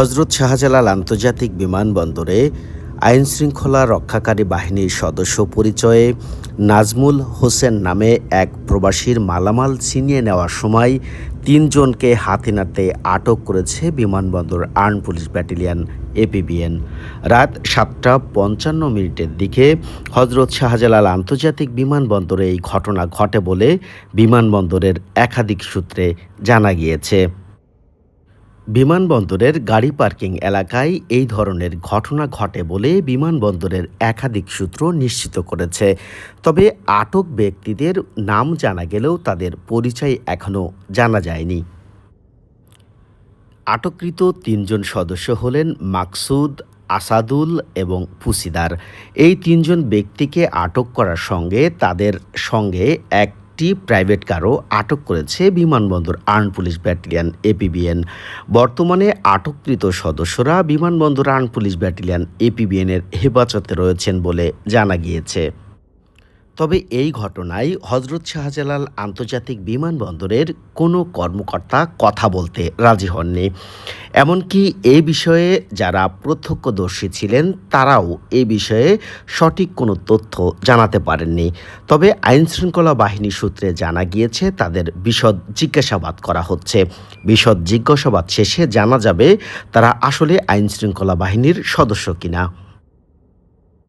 হজরত শাহজালাল আন্তর্জাতিক বিমানবন্দরে আইন শৃঙ্খলা রক্ষাকারী বাহিনীর সদস্য পরিচয়ে নাজমুল হোসেন নামে এক প্রবাসীর মালামাল ছিনিয়ে নেওয়ার সময় তিনজনকে হাতে নাতে আটক করেছে বিমানবন্দর আর্ন পুলিশ ব্যাটালিয়ন এপিবিএন। রাত সাতটা পঞ্চান্ন মিনিটের দিকে হজরত শাহজালাল আন্তর্জাতিক বিমানবন্দরে এই ঘটনা ঘটে বলে বিমানবন্দরের একাধিক সূত্রে জানা গিয়েছে। বিমানবন্দরের গাড়ি পার্কিং এলাকায় এই ধরনের ঘটনা ঘটে বলে বিমানবন্দরের একাধিক সূত্র নিশ্চিত করেছে। তবে আটক ব্যক্তিদের নাম জানা গেলেও তাদের পরিচয় এখনও জানা যায়নি। আটককৃত তিনজন সদস্য হলেন মাকসুদ, আসাদুল এবং ফুসিদার এই তিনজন ব্যক্তিকে আটক করার সঙ্গে তাদের সঙ্গে একটি প্রাইভেট কারও আটক করেছে বিমানবন্দর আর্ন পুলিশ ব্যাটালিয়ন এপিবিএন। বর্তমানে আটককৃত সদস্যরা বিমানবন্দর আর্ন পুলিশ ব্যাটালিয়ন এপিবিএনের হেফাজতে রয়েছেন বলে জানা গিয়েছে। তবে এই ঘটনায় হজরত শাহজালাল আন্তর্জাতিক বিমানবন্দরের কোনো কর্মকর্তা কথা বলতে রাজি হননি। এমনকি এ বিষয়ে যারা প্রত্যক্ষদর্শী ছিলেন, তারাও এ বিষয়ে সঠিক কোনো তথ্য জানাতে পারেননি। তবে আইনশৃঙ্খলা বাহিনী সূত্রে জানা গিয়েছে, তাদের বিশদ জিজ্ঞাসাবাদ করা হচ্ছে। বিশদ জিজ্ঞাসাবাদ শেষে জানা যাবে তারা আসলে আইনশৃঙ্খলা বাহিনীর সদস্য কিনা।